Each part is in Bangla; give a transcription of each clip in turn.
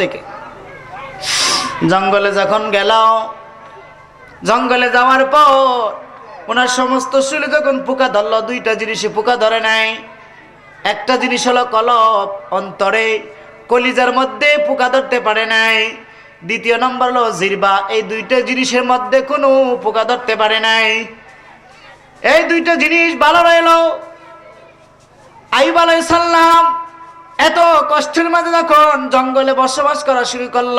থেকে। জঙ্গলে যখন গেল জঙ্গলে যাওয়ার পর ওনার সমস্ত শরীরে যখন পোকা ধরলো, দুইটা জিনিসে পোকা ধরে নাই। একটা জিনিস হলো কলপ, অন্তরে কলিজার মধ্যে পোকা ধরতে পারে নাই। দ্বিতীয় নম্বর হলো জিরবা, এই দুইটা জিনিসের মধ্যে কোনো পোকা ধরতে পারে নাই। এই দুইটা জিনিস ভালো রইল। আইব সাল্লাম এত কষ্টের মাঝে যখন জঙ্গলে বসবাস করা শুরু করল,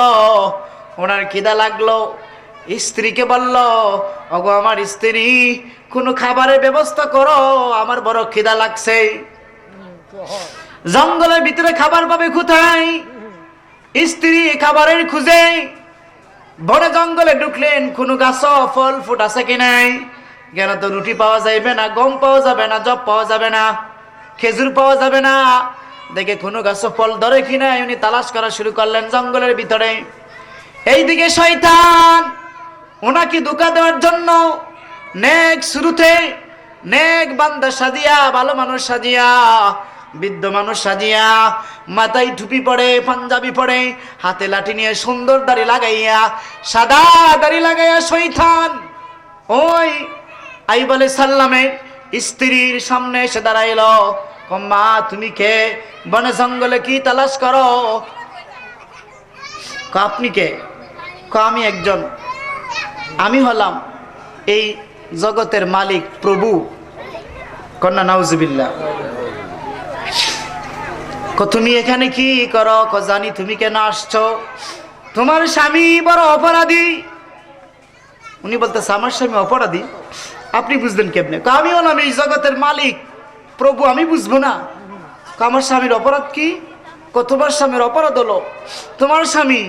ওনার খিদা লাগল, স্ত্রীকে বলল, ওগো, আমার স্ত্রী, কোনো খাবারের ব্যবস্থা করো, আমার বড় খিদা লাগছে। জঙ্গলের ভিতরে খাবার পাবে কোথায়? স্ত্রী খাবারের খুঁজে বনে জঙ্গলে ঢুকলেন, কোনো গাছ ফল ফুট আছে কি নাই? কেন তো রুটি পাওয়া যাবে না, গম পাওয়া যাবে না, জব পাওয়া যাবে না, খেজুর পাওয়া যাবে না দেখে কোনো গাছ ফল ধরে কিনা উনি তালাশ করা শুরু করলেন জঙ্গলের ভিতরে। এইদিকে শয়তান ওনাকে ধোকা দেওয়ার জন্য নেক শুরুতে নেক বান্দা সাজিয়া, ভালো মানুষ সাজিয়া, বৃদ্ধ মানুষ সাজিয়া, মাথায় টুপি পরে, পাঞ্জাবি পরে, হাতে লাঠি নিয়ে সুন্দর দাড়ি লাগাইয়া, সাদা দাড়ি লাগাইয়া শৈতান ওই আইব আলাইহিস সাল্লামের স্ত্রীর সামনে এসে দাঁড়াইল। মা তুমি কে? বনে জঙ্গলে কি তালাশ করো? আপনি কে? আমি একজন। আমি হলাম এই জগতের মালিক, প্রভু। কন্যা, নাউজুবিল্লাহ। ক, তুমি এখানে কি করো? ক, জানি তুমি কেন আসছো? তোমার স্বামী বড় অপরাধী। উনি বলতেছে, আমার স্বামী অপরাধী? আপনি বুঝলেন কেমনে? আমি হলাম এই জগতের মালিক। প্রভু, আমি বুঝব না। আমার স্বামীর অপরাধ কি? ক, তোমার স্বামীর অপরাধ হলো, তোমার স্বামী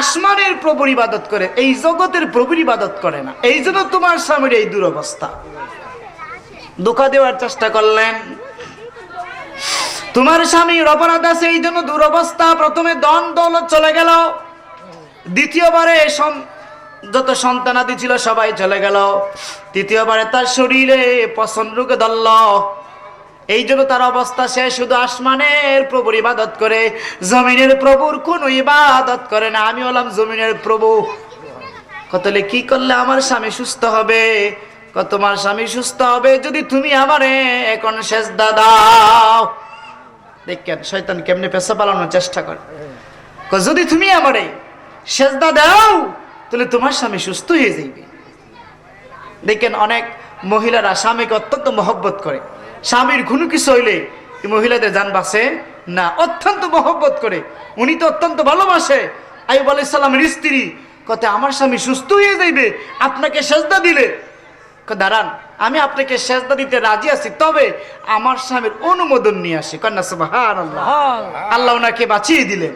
আসমানের প্রভুর ইবাদত করে, এই জগতের প্রভুর ইবাদত করে না। এই জন্য তোমার স্বামীর এই দুরবস্থা। ধোকা দেওয়ার চেষ্টা করলেন। তোমার স্বামীর অপরাধ আছে, এই জন্য দুরবস্থা। প্রথমে দন দৌলত চলে গেল। দ্বিতীয়বারে যত সন্তানাদি ছিল, সবাই চলে গেল। তৃতীয়বারে তার শরীরে পছন্দ রোগে ধরল। এই জন্য তার অবস্থা সে শুধু আসমানের প্রভুর ইবাদত করে, জমিনের প্রভুর কোন ইবাদত করে না। আমি হলাম জমিনের প্রভু। কতলে কি করলে আমার স্বামী সুস্থ হবে? তোমার স্বামী সুস্থ হবে যদি তুমি আমারে এখন শেষ দাদাও দেখেন, শয়তান কেমনে পেশা পালানোর চেষ্টা করে। যদি তুমি আমারে সেজদা দাও, তাহলে তোমার স্বামী সুস্থ হয়ে যাইবে। দেখেন, অনেক মহিলারা স্বামীকে অত্যন্ত মহব্বত করে। স্বামীর কোনো কিছু হইলে মহিলাদের যান বাসে না। অত্যন্ত মহব্বত করে। উনি তো অত্যন্ত ভালোবাসে। আইব আলাইসাল্লামের স্ত্রী কতে আমার স্বামী সুস্থ হয়ে যাইবে আপনাকে সেজদা দিলে দাঁড়ান আমি আপনাকে সেজদা দিতে রাজি আছি তবে আমার স্বামীর অনুমোদন নিয়ে আসি। কন্যা সুবহান আল্লাহ আল্লাহ ওনাকে বাঁচিয়ে দিলেন।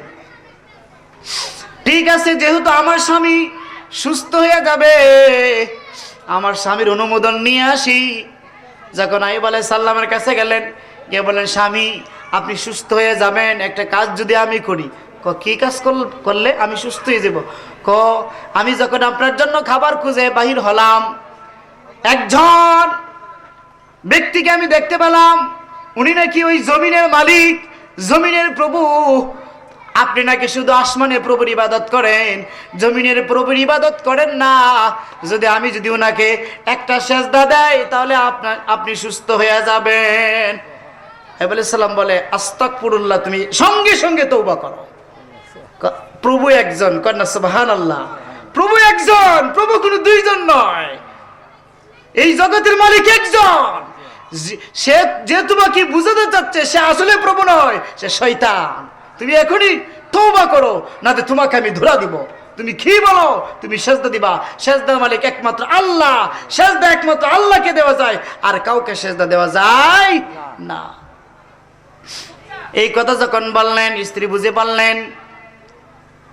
ঠিক আছে যেহেতু আমার স্বামী সুস্থ হয়ে যাবে আমার স্বামীর অনুমোদন নিয়ে আসি। যখন আইব আলাই সাল্লামের কাছে গেলেন, গিয়ে বলেন স্বামী, আপনি সুস্থ হয়ে যাবেন, একটা কাজ যদি আমি করি। ক, কি কাজ করল- করলে আমি সুস্থ হয়ে যাব? ক, আমি যখন আপনার জন্য খাবার খুঁজে বাহির হলাম, একজন ব্যক্তিকে আমি দেখতে পেলাম। উনি নাকি ওই জমিনের মালিক, জমিনের প্রভু। আপনি নাকি শুধু আসমানে প্রভুর ইবাদত করেন? জমিনের প্রভুর ইবাদত করেন না। যদি আমি যদি ওনাকে একটা সেজদা দেয় তাহলে আপনার আপনি সুস্থ হয়ে যাবেন। বলে সাল্লাম বলে পুরুল্লাহ তুমি সঙ্গে সঙ্গে তৌবা করো। প্রভু একজন কন্যা সুবাহান আল্লাহ প্রভু একজন, প্রভু কোনো দুইজন নয়। এই জগতের মালিক একজন। সে, যে তোমাকে বুঝাতে চাচ্ছে, সে আসলে প্রভু নয়, সে শয়তান। তুমি এখনই তৌবা করো না তোমাকে আমি ধরা দিব। তুমি কি বলো? তুমি সেজদা দিবা। সেজদার মালিক একমাত্র আল্লাহ। সেজদা একমাত্র আল্লাহকে দেওয়া যায়, আর কাউকে সেজদা দেওয়া যায় না। এই কথা যখন বললেন, স্ত্রী বুঝে পারলেন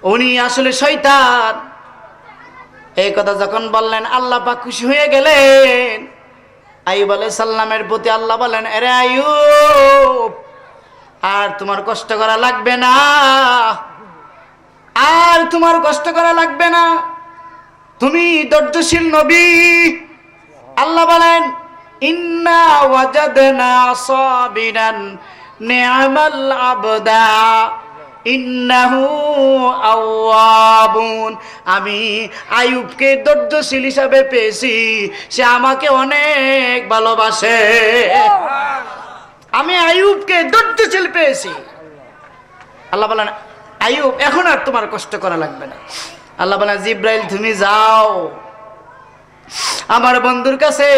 উনি আসলে শয়তান। এই কথা যখন বললেন, আল্লাহ পাক খুশি হয়ে গেলেন। আইব আলাই সাল্লামের প্রতি আল্লাহ বলেন, এরে আয়ুব আর তোমার কষ্ট করা লাগবে না। আর তোমার কষ্ট করা লাগবে না। তুমি ধৈর্যশীল নবী। আল্লাহ বলেন, ইন্না আমি আয়ুবকে ধৈর্যশীল হিসাবে পেয়েছি। সে আমাকে অনেক ভালোবাসে। আমি আয়ুবকে ধৈর্যশীল পেয়েছি। আল্লাহ বলেন আয়ুব এখন আর তোমার কষ্ট করা লাগবে না। আল্লাহ বলেন, জিব্রাইল, তুমি যাও। আমার বন্ধুর কাছে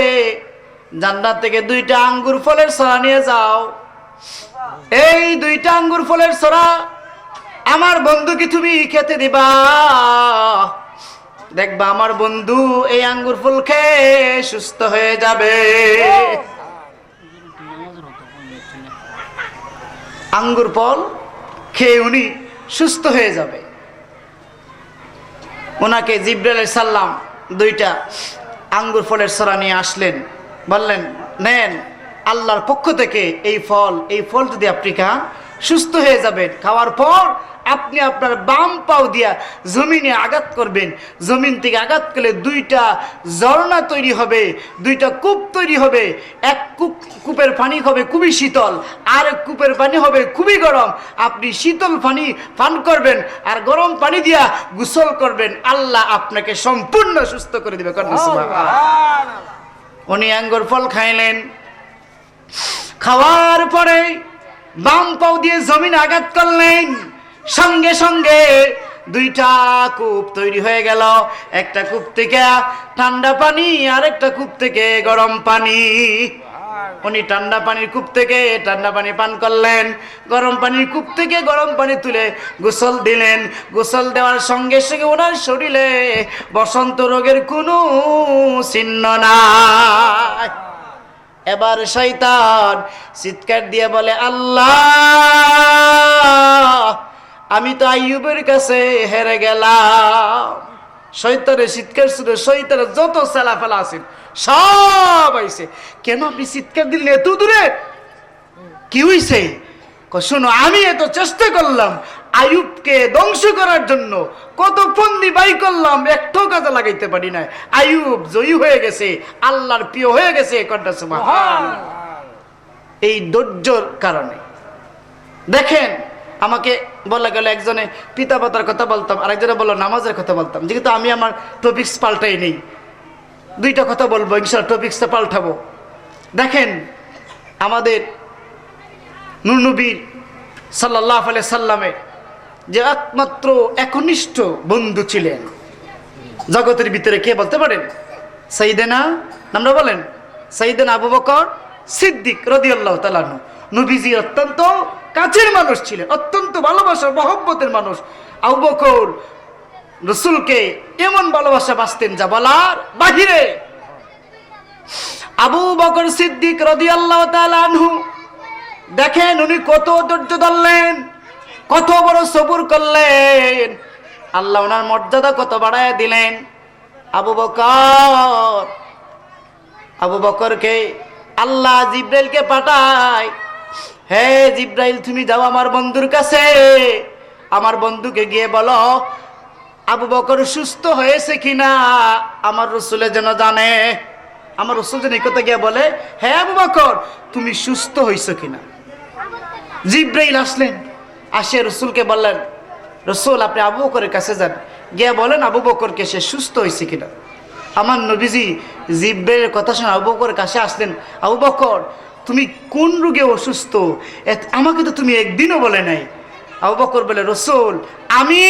জান্নাত থেকে দুইটা আঙ্গুর ফলের সরা নিয়ে যাও। এই দুইটা আঙ্গুর ফলের সরা আমার বন্ধুকে তুমি খেতে দিবা। দেখবা, আমার বন্ধু এই আঙ্গুর ফুল খেয়ে সুস্থ হয়ে যাবে। আঙ্গুর ফল খেয়ে উনি সুস্থ হয়ে যাবে। ওনাকে জিব্রাল সাল্লাম দুইটা আঙ্গুর ফলের সরা নিয়ে আসলেন। বললেন, নেন, আল্লাহর পক্ষ থেকে এই ফল এই ফল যদি আপনি খান সুস্থ হয়ে যাবেন। খাওয়ার পর আপনি আপনার বাম পাও দিয়া জমিনে আঘাত করবেন। জমিন থেকে আঘাত করলে দুইটা ঝর্ণা তৈরি হবে দুইটা কূপ তৈরি হবে। এক কূপ কূপের পানি হবে খুবই শীতল আর এক কূপের পানি হবে খুবই গরম। আপনি শীতল পানি পান করবেন আর গরম পানি দিয়া গোসল করবেন। আল্লাহ আপনাকে সম্পূর্ণ সুস্থ করে দেবে উনি আঙ্গুর ফল খাইলেন। খাওয়ার পরে বাম পাও দিয়ে জমিন আঘাত করলেন। সঙ্গে সঙ্গে দুইটা কূপ তৈরি হয়ে গেল। একটা কূপ থেকে ঠান্ডা পানি আর একটা কূপ থেকে গরম পানি। উনি ঠান্ডা পানির কূপ থেকে ঠান্ডা পানি পান করলেন। গরম পানির কূপ থেকে গরম পানি তুলে গোসল দিলেন। গোসল দেওয়ার সঙ্গে সঙ্গে ওনার শরীরে বসন্ত রোগের কোনো চিহ্ন নাই। এবার শৈতান চিৎকার দিয়ে বলে, আল্লাহ! আমি তো আইয়ুবের কাছে হেরে গেলাম। শৈতানের চিৎকার শুনে শৈতানের যত সেলা ফেলা আছেন সব আইছে। কেন আপনি চিৎকার দিলেন এত দূরে? কি হইছে? শোনো, আমি এত চেষ্টা করলাম আয়ুবকে ধ্বংস করার জন্য। কত ফন্দি বাই করলাম, একটাও কাজে লাগাইতে পারি না আয়ুব জয়ী হয়ে গেছে, আল্লাহর প্রিয় হয়ে গেছে সুবহান। এই ধৈর্যর কারণে। দেখেন আমাকে বলা গেল, একজনে পিতা মাতার কথা বলতাম, আরেকজনে বলল, নামাজের কথা বলতাম। যেহেতু আমি আমার টপিক্স পাল্টাই নেই। দুইটা কথা বলব ইনশাল টপিক্সটা পাল্টাবো। দেখেন, আমাদের নুরনবীর সাল্লাহ আলাই সাল্লামে যে একমাত্র একনিষ্ঠ বন্ধু ছিলেন। জগতের ভিতরে কে বলতে পারেন? সাইদেনা নামরা বলেন? সাইদেন আবু বকর সিদ্দিক রদিয়াল্লাহ তালানু নবীজি অত্যন্ত কাছের মানুষ ছিলেন, অত্যন্ত ভালোবাসার মহব্বতের মানুষ। আবু বকর রসুলকে এমন ভালোবাসা বাঁচতেন যা বলার বাহিরে। আবু বকর সিদ্দিক রদি আল্লাহ তালানহু দেখেন উনি কত ধৈর্য ধরলেন, কত বড় সবুর করলেন। আল্লাহ ওনার মর্যাদা কত বাড়ায় দিলেন। আবু বকর, আবু বকরকে আল্লাহ জিব্রাইলকে পাঠায় হে জিব্রাইল, তুমি যাও আমার বন্ধুর কাছে। আমার বন্ধুকে গিয়ে বলো, আবু বকর সুস্থ হয়েছে কিনা? আমার রসুলে যেন জানে। আমার রসুল যেন কথা গিয়ে বলে হ্যাঁ আবু বকর, তুমি সুস্থ হয়েছো কিনা? জিব্রাইল আসলেন, আসে রসুলকে বললেন, রসুল, আপনি আবু বকরের কাছে যান। গিয়ে বলেন, আবু বকরকে সে সুস্থ হয়েছে কিনা? আমার নবীজি জিব্রাইলের কথা শুনে আবু বকরের কাছে আসলেন, আবু বকর তুমি কোন রোগে অসুস্থ? আমাকে তো তুমি একদিনও বলে নাই। আবু বকর বলে রসুল আমি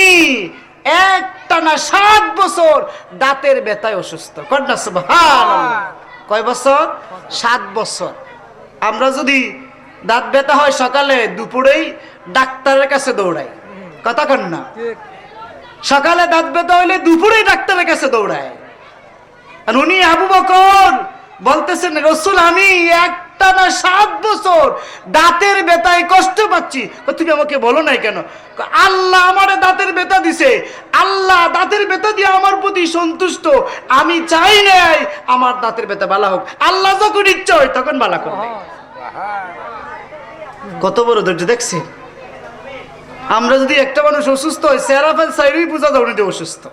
একটা না সাত বছর দাঁতের ব্যথায় অসুস্থ। কন্যা কয় বছর? সাত বছর। আমরা যদি দাঁত ব্যথা হয় সকালে দুপুরেই ডাক্তারের কাছে দৌড়াই। কথা কন না। সকালে দাঁত ব্যথা হইলে দুপুরেই ডাক্তারের কাছে দৌড়ায় আর উনি আবু বকর বলতেছেন রসুল আমি একটা না সাত বছর দাঁতের ব্যথায় কষ্ট পাচ্ছি। তুমি আমাকে বলো নাই কেন? আল্লাহ আমার দাঁতের ব্যথা দিছে। আল্লাহ দাঁতের ব্যথা দিয়ে আমার প্রতি সন্তুষ্ট। আমি চাই নাই আমার দাঁতের ব্যথা বালা হোক। আল্লাহ যখন ইচ্ছা হয় তখন বালা করবে। কত বড় ধৈর্য, দেখছে? আমরা যদি একটা মানুষ অসুস্থ হয় সেরাফেল সাইরই বোঝা যাবে অসুস্থ।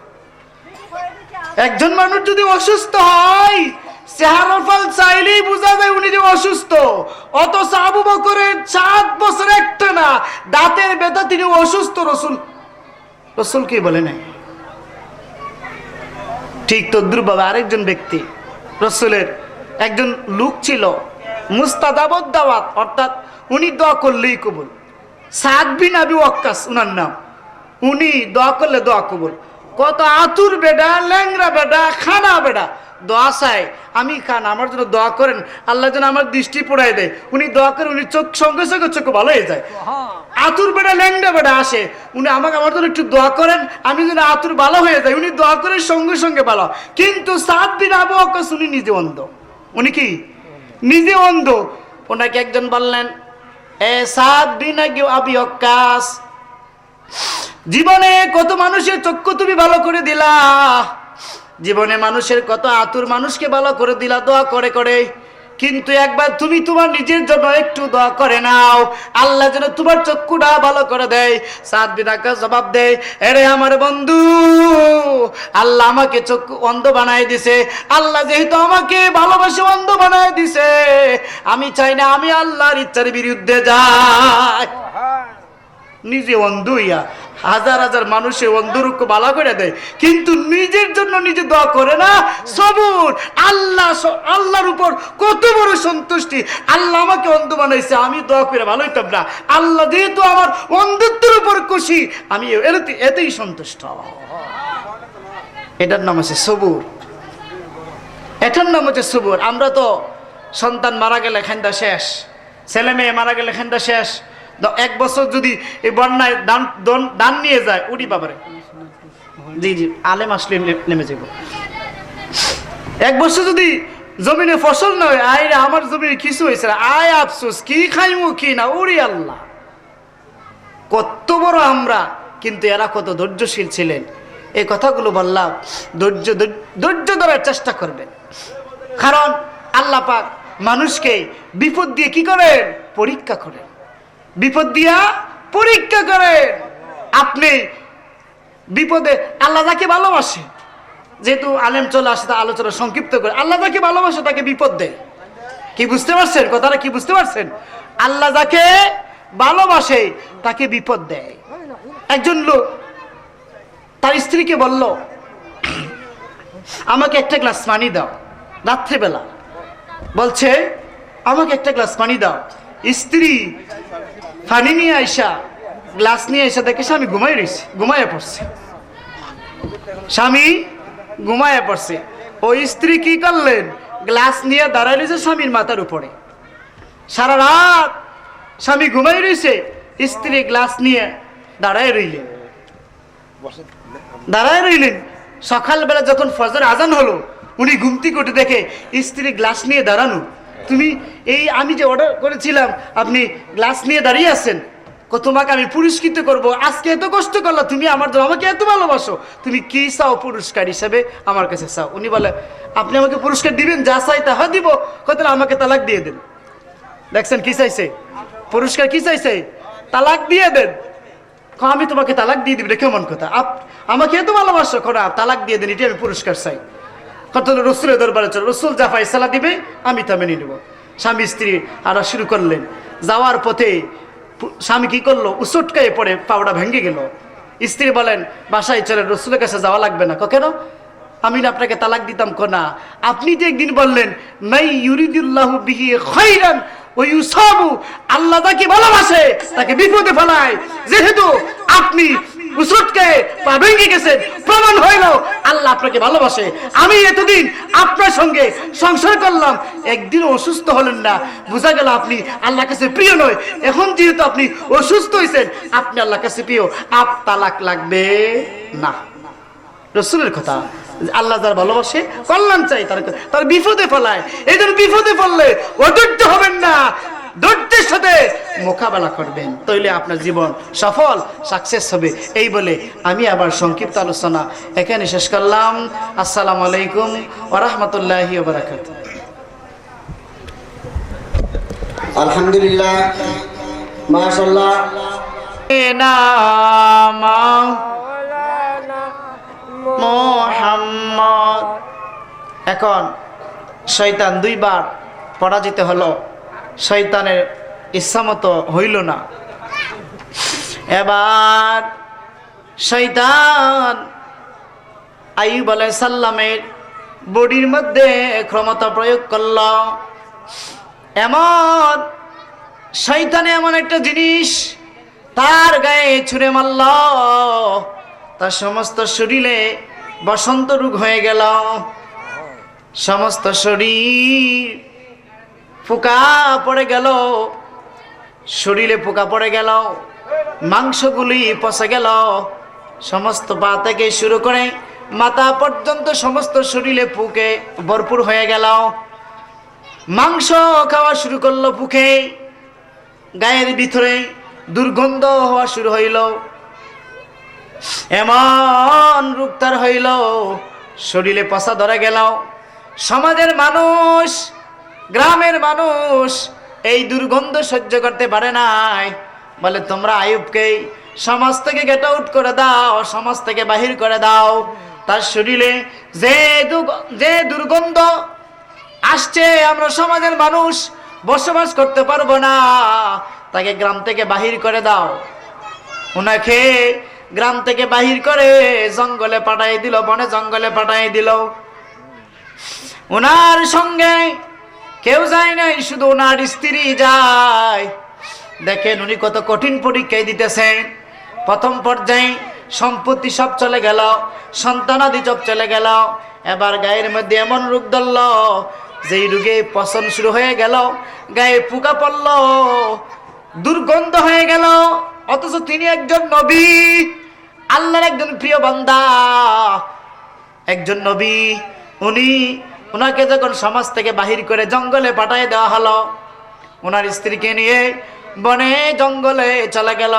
একজন মানুষ যদি অসুস্থ হয় চেহারার ফল চাইলেই বোঝা যায় উনি যে অসুস্থ। অথচ আবু সাত বছর একটা না, দাঁতের তিনি অসুস্থ রসুল। রসুল বলে নাই? ঠিক আরেকজন ব্যক্তি, রসুলের একজন লুক ছিল মুস্তাদাবদ দাওয়াত, অর্থাৎ উনি দোয়া করলেই কবুল। সাদ বিন আবি ওয়াক্কাস, উনার নাম। উনি দোয়া করলে দোয়া কবুল। কত আতুর বেডা ল্যাংরা বেডা, খানা বেডা দোয়া চাই। আমি খান আমার জন্য দোয়া করেন। আল্লাহ যেন আমার দৃষ্টি পড়াই দেয়। উনি দোয়া করে উনি চোখ সঙ্গে সঙ্গে চোখ ভালো হয়ে যায়। আতুর বেড়া ল্যাংডা বেড়া আসে। উনি আমাকে আমার জন্য একটু দোয়া করেন। আমি যেন আতুর ভালো হয়ে যায় উনি দোয়া করে সঙ্গে সঙ্গে ভালো। কিন্তু সাত দিন আবু আকাশ উনি নিজে অন্ধ। উনি কি? নিজে অন্ধ। ওনাকে একজন বললেন এ সাত দিন আগে আবি অক্কাস জীবনে কত মানুষের চক্ষু তুমি ভালো করে দিলা। জীবনে মানুষের কত আতুর মানুষকে ভালো করে দিলা, দোয়া করে করে। কিন্তু একবার তুমি তোমার নিজের জন্য একটু দোয়া করে নাও। আল্লাহ যেন তোমার চক্ষুটা ভালো করে দেয়। সাত বিনাকা জবাব দেয়, এরে আমার বন্ধু, আল্লাহ আমাকে চক্ষু অন্ধ বানায় দিছে। আল্লাহ যেহেতু আমাকে ভালোবাসে, অন্ধ বানায় দিছে। আমি চাই না আমি আল্লাহর ইচ্ছার বিরুদ্ধে যাই। নিজে অন্ধ হইয়া হাজার হাজার মানুষের অন্ধরূপ বালা করে দেয়। কিন্তু নিজের জন্য নিজে দোয়া করে না, সবুর। আল্লাহ আল্লাহর উপর কত বড় সন্তুষ্টি। আল্লাহ আমাকে অন্ধ বানাইছে, আমি দোয়া করে ভালো হইতাম না। আল্লাহ যেহেতু আমার অন্ধত্বের উপর খুশি, আমি এতে এতেই সন্তুষ্ট। এটার নাম আছে সবুর। এটার নাম হচ্ছে সবুর। আমরা তো সন্তান মারা গেলে খেন্দা শেষ, ছেলে মেয়ে মারা গেলে খেন্দা শেষ। এক বছর যদি এই বন্যায় দান দান নিয়ে যায়, উড়ি বাবারে। জি জি, আলেম আসলে নেমে যাব এক বছর যদি জমিনে ফসল না হয় আয় আমার জমিনে কিছু হয়েছে আয় আফসোস, কি খাইমু, কি না, উড়ি আল্লাহ। কত বড় আমরা, কিন্তু এরা কত ধৈর্যশীল ছিলেন। এই কথাগুলো বললাম, ধৈর্য, ধৈর্য- ধৈর্য ধরার চেষ্টা করবেন। কারণ আল্লাহ পাক মানুষকে বিপদ দিয়ে কি করেন? পরীক্ষা করেন। বিপদ দিয়া পরীক্ষা করেন। আপনি বিপদে আল্লাহ যাকে ভালোবাসে, যেহেতু আলেম চলে আসে, তা আলোচনা সংক্ষিপ্ত করে, আল্লাহ যাকে ভালোবাসে তাকে বিপদ দেয়। কি বুঝতে পারছেন? কথাটা কি বুঝতে পারছেন? আল্লাহ যাকে ভালোবাসে তাকে বিপদ দেয়। একজন লোক তার স্ত্রীকে বলল, আমাকে একটা গ্লাস পানি দাও, রাত্রেবেলা। বলছে, আমাকে একটা গ্লাস পানি দাও। স্ত্রী পানি নিয়ে আইসা, গ্লাস নিয়ে এসে দেখে স্বামী ঘুমাই রয়েছে ঘুমাইয়া পড়ছে। স্বামী ঘুমাইয়া পড়ছে। ওই স্ত্রী কি করলেন? গ্লাস নিয়ে দাঁড়াইলেছে স্বামীর মাথার উপরে। সারা রাত স্বামী ঘুমাই রয়েছে স্ত্রী গ্লাস নিয়ে দাঁড়ায় রইলেন। দাঁড়ায় রইলেন। সকালবেলা যখন ফজর আজান হলো, উনি ঘুমতি কোটে দেখে স্ত্রী গ্লাস নিয়ে দাঁড়ানো। তুমি এই আমি যে অর্ডার করেছিলাম, আপনি গ্লাস নিয়ে দাঁড়িয়ে আছেন তোমাকে আমি পুরস্কৃত করব। আজকে এত কষ্ট করল, তুমি আমার জন্য আমাকে এত ভালোবাসো। তুমি কি চাও পুরস্কার হিসেবে? আমার কাছে চাও। উনি বলে, আপনি আমাকে পুরস্কার দিবেন, যা চাই তাহা দিব। কত আমাকে তালাক দিয়ে দেন। দেখছেন কি চাইছে? পুরস্কার কি চাইছে? তালাক দিয়ে দেন। আমি তোমাকে তালাক দিয়ে দিবি কেমন কথা? আমাকে এত ভালোবাসো কোনা তালাক দিয়ে দেন এটি আমি পুরস্কার চাই। কত রসুলের দরবারে চলো, রসুল যা ফাইসালা দিবে, আমি তা মেনে নেব। স্বামী, স্ত্রী আর শুরু করলেন। যাওয়ার পথে স্বামী কি করল? উচটকায়ে পড়ে পাওড়া ভেঙে গেল। স্ত্রী বলেন, বাসায় চলে রসুলের কাছে যাওয়া লাগবে না। কেন? আমি না আপনাকে তালাক দিতাম, কোনা। আপনি যে একদিন বললেন নাই ইউরিদুল্লাহ বিহি খৈরান ওই ইউসাবু, আল্লাহ তাকে ভালোবাসে, তাকে বিপদে ফেলায়। যেহেতু আপনি উসরতকে পা ভেঙে গেছেন প্রমাণ হইল, আল্লাহ আপনাকে ভালোবাসে। আমি এতদিন আপনার সঙ্গে সংসার করলাম একদিন অসুস্থ হলেন না। বোঝা গেল আপনি আল্লাহ কাছে প্রিয় নয়। এখন যেহেতু আপনি অসুস্থ হয়েছেন আপনি আল্লাহ কাছে প্রিয়। আপ তালাক লাগবে? না। রসুলের কথা, আল্লাহ যার ভালোবাসে, কল্যাণ চাই তার তার বিপদে ফেলায়। এই জন্য বিপদে ফেললে অধৈর্য হবেন না। ধৈর্যের সাথে মোকাবেলা করবেন। তৈলে আপনার জীবন সফল সাকসেস হবে। এই বলে আমি আবার সংক্ষিপ্ত আলোচনা এখানে শেষ করলাম। আসসালামু আলাইকুম ওরহমতুল্লাহি বারাকাত আলহামদুলিল্লাহ। মাশাল্লাহ মোহাম্মদ। এখন শয়তান দুইবার পরাজিত হলো। শয়তানের ইচ্ছামতো হইল না। এবার শয়তান আইব আলাই সাল্লামের বডির মধ্যে ক্ষমতা প্রয়োগ করল। এমন শৈতানে এমন একটা জিনিস তার গায়ে ছুঁড়ে মারল। তার সমস্ত শরীরে বসন্ত রোগ হয়ে গেল। সমস্ত শরীর পোকা পড়ে গেল, শরীরে পোকা পড়ে গেল, মাংসগুলি পচে গেল, সমস্ত পা থেকে শুরু করে মাথা পর্যন্ত সমস্ত শরীরে পুকে ভরপুর হয়ে গেল। মাংস খাওয়া শুরু করল পুকে, গায়ের ভিতরে দুর্গন্ধ হওয়া শুরু হইল। এমন রূপ তার হইল, শরীরে পচা ধরে গেল। সমাজের মানুষ গ্রামের মানুষ এই দুর্গন্ধ সহ্য করতে পারে নাই। বলে, তোমরা আয়ুবকে সমাজ থেকে গেট আউট করে দাও, সমাজ থেকে বাহির করে দাও। তার শরীরে যে যে দুর্গন্ধ আসছে, আমরা সমাজের মানুষ বসবাস করতে পারব না। তাকে গ্রাম থেকে বাহির করে দাও। ওনাকে গ্রাম থেকে বাহির করে জঙ্গলে পাঠাই দিল, বনে জঙ্গলে পাঠাই দিল। ওনার সঙ্গে কেউ যায় নাই, শুধু ওনার স্ত্রী যায়। দেখেন উনি কত কঠিন পরীক্ষায় দিতেছেন। প্রথম পর্যায়ে সম্পত্তি সব চলে গেল, সন্তানাদি সব চলে গেল। এবার গায়ের মধ্যে এমন রোগ ধরল, যেই রোগে পচন শুরু হয়ে গেল, গায়ে পোকা পড়ল, দুর্গন্ধ হয়ে গেল। অথচ তিনি একজন নবী, আল্লাহর একজন প্রিয় বান্দা। একজন নবী, উনি ওনাকে যখন সমাজ থেকে বাহির করে জঙ্গলে পাঠিয়ে দেওয়া হলো ওনার স্ত্রীকে নিয়ে বনে জঙ্গলে চলে গেল।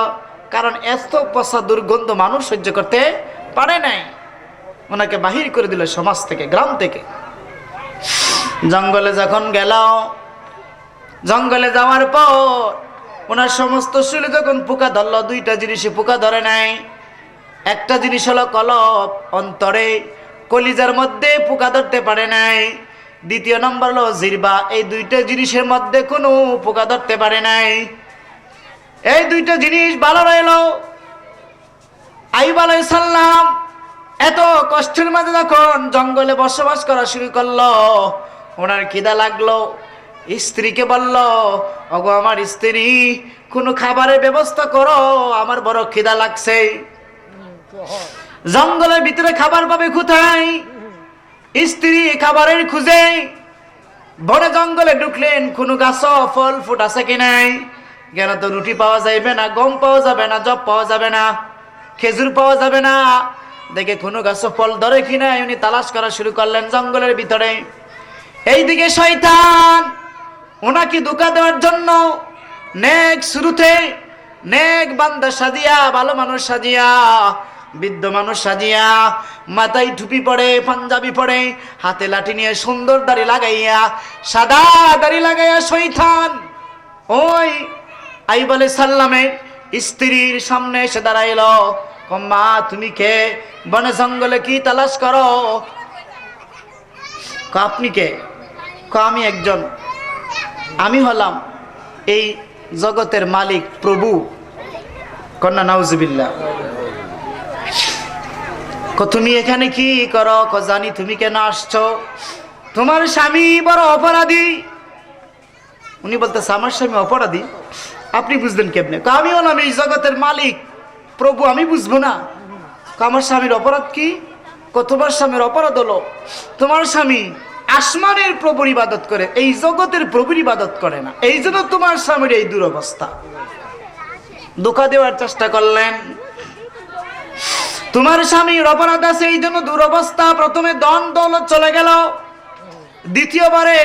কারণ এত পচা দুর্গন্ধ মানুষ সহ্য করতে পারে নাই। ওনাকে বাহির করে দিল সমাজ থেকে, গ্রাম থেকে। জঙ্গলে যখন গেল, জঙ্গলে যাওয়ার পর ওনার সমস্ত শরীরে যখন পোকা ধরলো, দুইটা জিনিসে পোকা ধরে নাই। একটা জিনিস হলো কলপ, অন্তরে কলিজার মধ্যে পোকা ধরতে পারে নাই। দ্বিতীয় নম্বর হলো জিরবা। এই দুইটা জিনিসের মধ্যে কোনো পোকা ধরতে পারে নাই। এই দুইটা জিনিস ভালো রইল। আইব সাল্লাম এত কষ্টের মাঝে যখন জঙ্গলে বসবাস করা শুরু করল, ওনার খিদা লাগল। স্ত্রীকে বলল, ওগো, আমার স্ত্রী, কোনো খাবারের ব্যবস্থা করো, আমার বড় খিদা লাগছে। জঙ্গলের ভিতরে খাবার পাবে কোথায়? স্ত্রী খাবারের খুঁজে। বড় জঙ্গলে ঢুকলেন, কোনো গাছ, ফল, ফুট আছে কি নাই? কেন তো রুটি পাওয়া যাবে না, গম পাওয়া যাবে না জব পাওয়া যাবে না, খেজুর পাওয়া যাবে না। দেখে কোনো গাছ, ফল ধরে কি নাই? উনি তালাশ করা শুরু করলেন জঙ্গলের ভিতরে। এইদিকে শয়তান, ওনাকে ধোকা দেওয়ার জন্য নেক শুরুতে, নেক বান্দা সাজিয়া, ভালো মানুষ সাজিয়া বৃদ্ধ মানুষ সাজিয়া মাথায় টুপি পরে, পাঞ্জাবি পরে, হাতে লাঠি নিয়ে সুন্দর দাড়ি লাগাইয়া, সাদা দাড়ি লাগাইয়া শৈতান ওই আই বলে সাল্লামের স্ত্রীর সামনে এসে দাঁড়াইল। মা তুমি কে? বনে জঙ্গলে কি তালাশ করো? আপনি কে? আমি একজন। আমি হলাম এই জগতের মালিক, প্রভু। কন্যা নাউজুবিল্লা তুমি এখানে কি করো? জানি তুমি কেন আসছো? তোমার স্বামী বড় অপরাধী। উনি বলতেছে, আমার স্বামী অপরাধী? আপনি বুঝলেন কেমনে? আমি হলাম এই জগতের মালিক। প্রভু, আমি বুঝব না। আমার স্বামীর অপরাধ কি? ক, তোমার স্বামীর অপরাধ হলো, তোমার স্বামী আসমানের প্রভুর ইবাদত করে, এই জগতের প্রভুর ইবাদত করে না। এই জন্য তোমার স্বামীর এই দুরবস্থা। ধোকা দেওয়ার চেষ্টা করলেন। তোমার স্বামীর অপরাধ আছে, এই জন্য দুরবস্থা। প্রথমে দন দৌলত চলে গেল। দ্বিতীয়বারে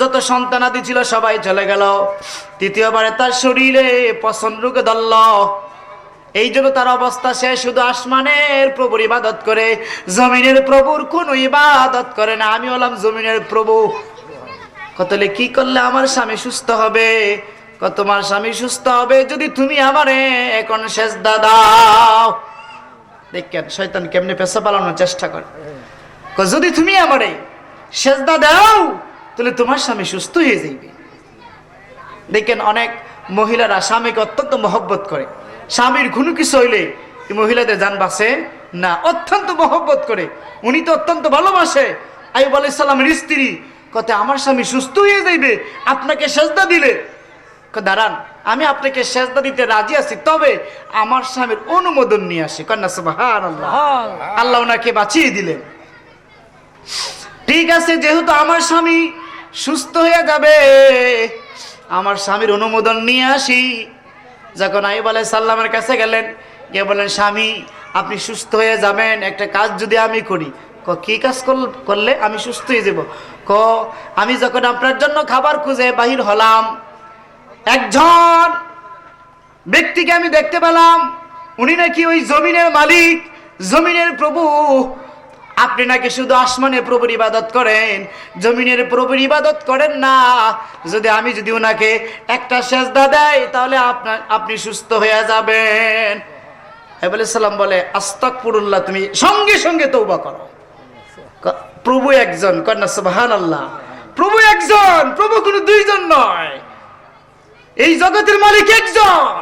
যত সন্তানাদি ছিল, সবাই চলে গেল। তৃতীয়বারে তার শরীরে পছন্দ রোগে ধরল। এই জন্য তার অবস্থা সে শুধু আসমানের প্রভুর ইবাদত করে, জমিনের প্রভুর কোন ইবাদত করে না। আমি হলাম জমিনের প্রভু। কতলে কি করলে আমার স্বামী সুস্থ হবে? কত তোমার স্বামী সুস্থ হবে যদি তুমি আমারে এখন শেষ দাদাও দেখেন শয়তান কেমনে পেশা পালানোর চেষ্টা করে। যদি তুমি আমারে সেজদা দাও, তাহলে তোমার স্বামী সুস্থ হয়ে যাইবে। দেখেন অনেক মহিলারা স্বামীকে অত্যন্ত মহব্বত করে। স্বামীর ঘুনু কিছু হইলে মহিলাদের যান বাসে না, অত্যন্ত মহব্বত করে। উনি তো অত্যন্ত ভালোবাসে। আইব আলাইসাল্লামের স্ত্রী কতে আমার স্বামী সুস্থ হয়ে যাইবে, আপনাকে সেজদা দিলে। দাঁড়ান আমি আপনাকে সেজদা দিতে রাজি আছি তবে আমার স্বামীর অনুমোদন নিয়ে আসি। কন্যা সুবহান আল্লাহ আল্লাহ ওনাকে বাঁচিয়ে দিলেন। ঠিক আছে যেহেতু আমার স্বামী সুস্থ হয়ে যাবে আমার স্বামীর অনুমোদন নিয়ে আসি। যখন আইব আলাই সাল্লামের কাছে গেলেন গিয়ে বলেন স্বামী আপনি সুস্থ হয়ে যাবেন একটা কাজ যদি আমি করি। ক কি কাজ করল- করলে আমি সুস্থ হয়ে যাব? ক আমি যখন আপনার জন্য খাবার খুঁজে বাহির হলাম একজন ব্যক্তিকে আমি দেখতে পেলাম, উনি নাকি ওই জমিনের মালিক, জমিনের প্রভু। আপনি নাকি শুধু আসমানে প্রভুর ইবাদত করেন? জমিনের প্রভুর ইবাদত করেন না। যদি আমি যদি ওনাকে একটা সেজদা দেয় তাহলে আপনার আপনি সুস্থ হয়ে যাবেন। বলে সাল্লাম বলে আস্তাক পুরুল্লাহ তুমি সঙ্গে সঙ্গে তৌবা করো। প্রভু একজন। কন্যা সুবাহান আল্লাহ প্রভু একজন, প্রভু কোনো দুইজন নয়। এই জগতের মালিক একজন।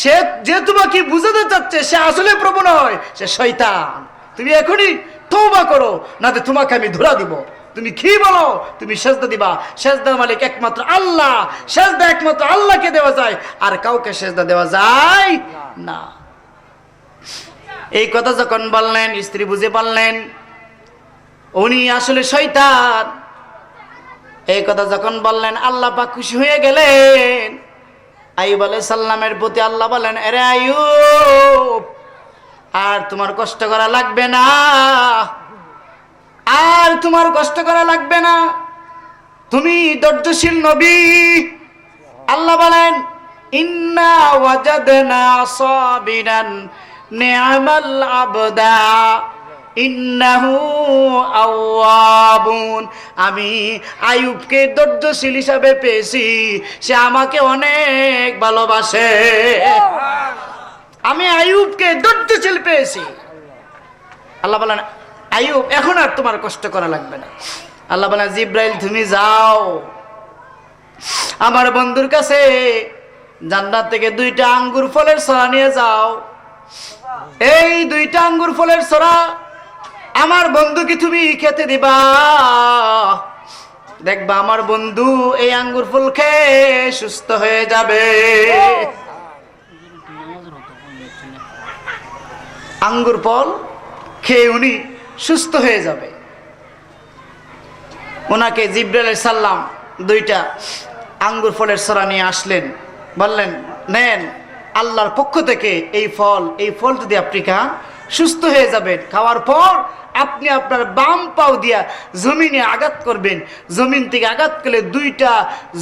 সে যে তোমাকে বুঝাতে চাচ্ছে, সে আসলে প্রভু নয়, সে শয়তান। তুমি এখনই তৌবা করো না তোমাকে আমি ধরা দিব। তুমি কি বলো? তুমি সেজদা দিবা। সেজদার মালিক একমাত্র আল্লাহ। সেজদা একমাত্র আল্লাহকে দেওয়া যায়, আর কাউকে সেজদা দেওয়া যায় না। এই কথা যখন বললেন, স্ত্রী বুঝে পারলেন উনি আসলে শয়তান। এই কথা যখন বললেন, আল্লাহ পাক খুশি হয়ে গেলেন। আইব সাল্লামের প্রতি আল্লাহ বলেন আরে আয়ুব আর তোমার কষ্ট করা লাগবে না। আর তোমার কষ্ট করা লাগবে না। তুমি ধৈর্যশীল নবী। আল্লাহ বলেন, ইন্না ওয়াজাদনা সাবিরান নি'মাল আবদা। ইন্নাহু আমি আয়ুবকে ধৈর্যশীল হিসাবে পেয়েছি। সে আমাকে অনেক ভালোবাসে। আমি আয়ুবকে ধৈর্যশীল পেয়েছি। আল্লাহ বলেন আয়ুব এখন আর তোমার কষ্ট করা লাগবে না। আল্লাহ বলেন, জিব্রাইল, তুমি যাও। আমার বন্ধুর কাছে জান্নাত থেকে দুইটা আঙ্গুর ফলের সরা নিয়ে যাও। এই দুইটা আঙ্গুর ফলের সরা আমার বন্ধুকে তুমি খেতে দিবা। দেখবা আমার বন্ধু এই আঙ্গুর ফল খেয়ে সুস্থ হয়ে যাবে। আঙ্গুর ফল খেয়ে উনি সুস্থ হয়ে যাবে। ওনাকে জিব্রাইল সাল্লাম দুইটা আঙ্গুর ফলের সরা নিয়ে আসলেন। বললেন, নেন, আল্লাহর পক্ষ থেকে এই ফল এই ফল যদি আপনি খান, সুস্থ হয়ে যাবেন। খাওয়ার পর আপনি আপনার বাম পাও দিয়া জমিনে আঘাত করবেন। জমিন থেকে আঘাত করলে দুইটা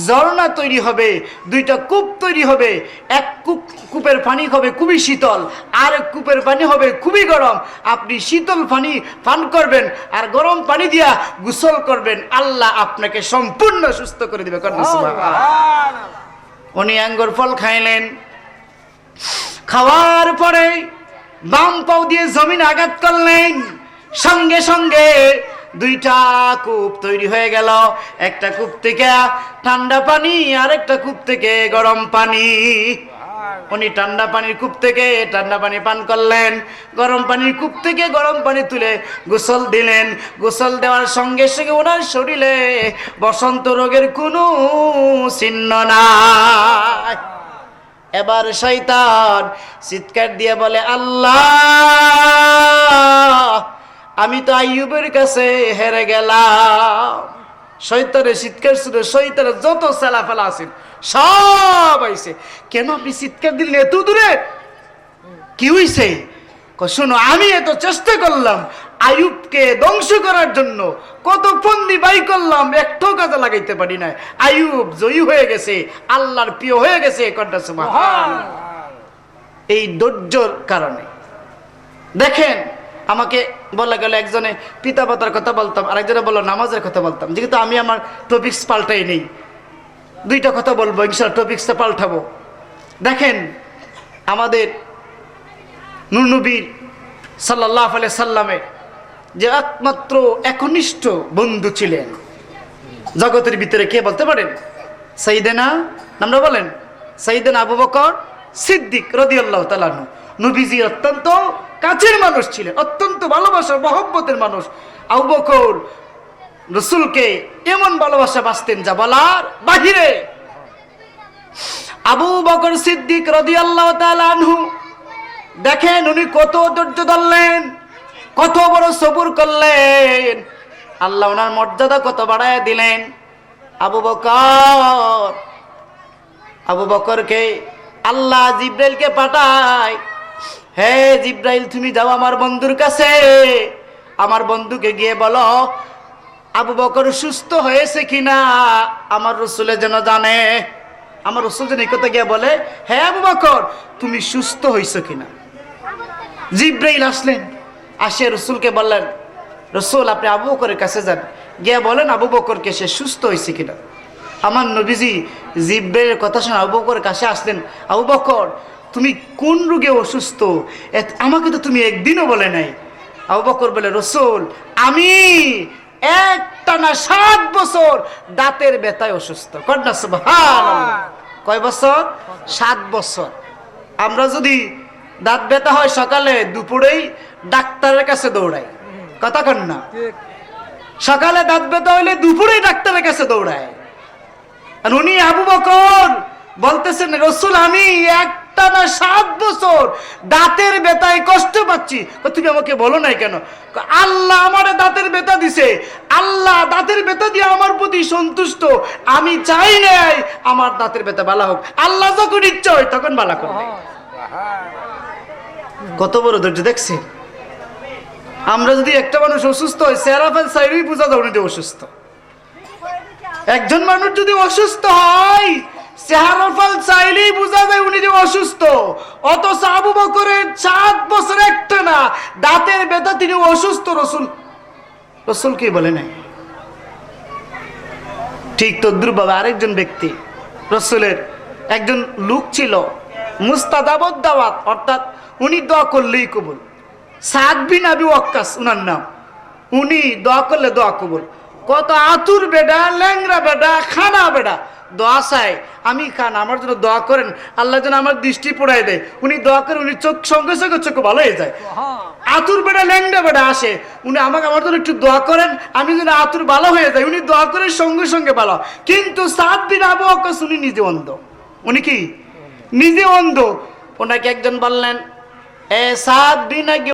ঝর্ণা তৈরি হবে দুইটা কূপ তৈরি হবে। এক কূপ কূপের পানি হবে খুবই শীতল আর এক কূপের পানি হবে খুবই গরম। আপনি শীতল পানি পান করবেন আর গরম পানি দিয়া গোসল করবেন। আল্লাহ আপনাকে সম্পূর্ণ সুস্থ করে দিবে উনি আঙ্গুর ফল খাইলেন। খাওয়ার পরে বাম পাও দিয়ে জমিন আঘাত করলেন। সঙ্গে সঙ্গে দুইটা কূপ তৈরি হয়ে গেল। একটা কূপ থেকে ঠান্ডা পানি আর একটা কূপ থেকে গরম পানি। উনি ঠান্ডা পানির কূপ থেকে ঠান্ডা পানি পান করলেন। গরম পানির কূপ থেকে গরম পানি তুলে গোসল দিলেন। গোসল দেওয়ার সঙ্গে সঙ্গে ওনার শরীরে বসন্ত রোগের কোনো চিহ্ন নাই। এবার শয়তান চিৎকার দিয়ে বলে, আল্লাহ! আমি তো আইয়ুবের কাছে হেরে গেলাম। শৈতানের চিৎকার ছিল শৈতানের যত সেলা ফেলা আছে, সব আইছে। কেন আপনি চিৎকার দিলেন এত দূরে? কি হইছে? শোনো, আমি এত চেষ্টা করলাম আয়ুবকে ধ্বংস করার জন্য। কত ফন্দি বাই করলাম, একটাও কাজে লাগাইতে পারি না আয়ুব জয়ী হয়ে গেছে, আল্লাহর প্রিয় হয়ে গেছে এই ধৈর্যর কারণে। দেখেন আমাকে বলা গেল, একজনে পিতা মাতার কথা বলতাম, আরেকজনে বলল নামাজের কথা বলতাম। যেহেতু আমি আমার টপিক্স পাল্টাই নেই। দুইটা কথা বলব ইনশাল টপিক্সটা পাল্টাবো। দেখেন, আমাদের নুরনবীর সাল্লাহ আলাই সাল্লামে যে একমাত্র একনিষ্ঠ বন্ধু ছিলেন। জগতের ভিতরে কে বলতে পারেন? সাইদেনা নামটা বলেন? সাইদেনা আবু বকর সিদ্দিক রদিয়াল্লাহ তালানু নবীজি অত্যন্ত কাছের মানুষ ছিলেন, অত্যন্ত ভালোবাসার, মহব্বতের মানুষ। আবু বকর রসুলকে এমন ভালোবাসা বাঁচতেন যা বলার বাহিরে। আবু বকর সিদ্দিক রদিয়াল্লাহ আনহু, দেখেন উনি কত ধৈর্য ধরলেন, কত বড় সবুর করলেন। আল্লাহ ওনার মর্যাদা কত বাড়ায় দিলেন। আবু বকর, আবু বকরকে আল্লাহ জিব্রাইলকে পাঠায় হে জিব্রাইল, তুমি যাও আমার বন্ধুর কাছে। আমার বন্ধুকে গিয়ে বলো, আবু বকর সুস্থ হয়েছে কিনা? আমার রসুলে যেন জানে। আমার রসুল যেন কথা গিয়ে বলে হ্যাঁ আবু বকর, তুমি সুস্থ হয়েছো কিনা? জিব্রাইল আসলেন আসে রসুলকে বললেন, রসুল, আপনি আবু বকরের কাছে যান। গিয়ে বলেন, আবু বকরকে সে সুস্থ হয়েছে কিনা? আমার নবীজি জিব্রাইলের কথা শুনে আবু বকরের কাছে আসলেন, আবু বকর তুমি কোন রোগে অসুস্থ? আমাকে তো তুমি একদিনও বলে নাই। আবু বকর বলে রসুল আমি একটা না সাত বছর দাঁতের ব্যথায় অসুস্থ। কন্যা কয় বছর? সাত বছর। আমরা যদি দাঁত ব্যথা হয় সকালে দুপুরেই ডাক্তারের কাছে দৌড়াই। কথা কন না। সকালে দাঁত ব্যথা হইলে দুপুরেই ডাক্তারের কাছে দৌড়ায় আর উনি আবু বকর বলতেছেন রসুল আমি একটা না সাত বছর দাঁতের ব্যথায় কষ্ট পাচ্ছি। তুমি আমাকে বলো নাই কেন? আল্লাহ আমার দাঁতের ব্যথা দিছে। আল্লাহ দাঁতের ব্যথা দিয়ে আমার প্রতি সন্তুষ্ট। আমি চাই নাই আমার দাঁতের ব্যথা ভালো হোক। আল্লাহ যখন ইচ্ছা হয় তখন ভালো করবে। কত বড় ধৈর্য, দেখছি? আমরা যদি একটা মানুষ অসুস্থ হয় সেরাফেল সাইডই বোঝা উনি অসুস্থ। একজন মানুষ যদি অসুস্থ হয় চেহারাফল চাইলেই বোঝা যায় উনি যে অসুস্থ। অথচ আবু বকরের সাত বছর একটা না দাঁতের ব্যথা তিনি অসুস্থ রসুল। রসুল কি বলে নাই? ঠিক তদ্রুপ বাবা আরেকজন ব্যক্তি রসুলের একজন লোক ছিল মুস্তাদাবদ দাওয়াত, অর্থাৎ উনি দোয়া করলেই কবুল। সাদ বিন আবি ওয়াক্কাস উনার নাম। উনি দোয়া করলে দোয়া কবুল। কত আতুর বেডা ল্যাংরা বেডা খানা বেডা দোয়া চাই। আমি খান আমার জন্য দোয়া করেন। আল্লাহ যেন আমার দৃষ্টি পড়াই দেয়। উনি দোয়া করে উনি চোখ সঙ্গে সঙ্গে চোখ ভালো হয়ে যায়। আতুর বেড়া ল্যাংডা বেড়া আসে। উনি আমাকে আমার জন্য একটু দোয়া করেন। আমি যেন আতুর ভালো হয়ে যায় উনি দোয়া করে সঙ্গে সঙ্গে ভালো। কিন্তু সাত দিন আবু আকাশ উনি নিজে অন্ধ। উনি কি? নিজে অন্ধ। ওনাকে একজন বললেন এ সাত দিন আগে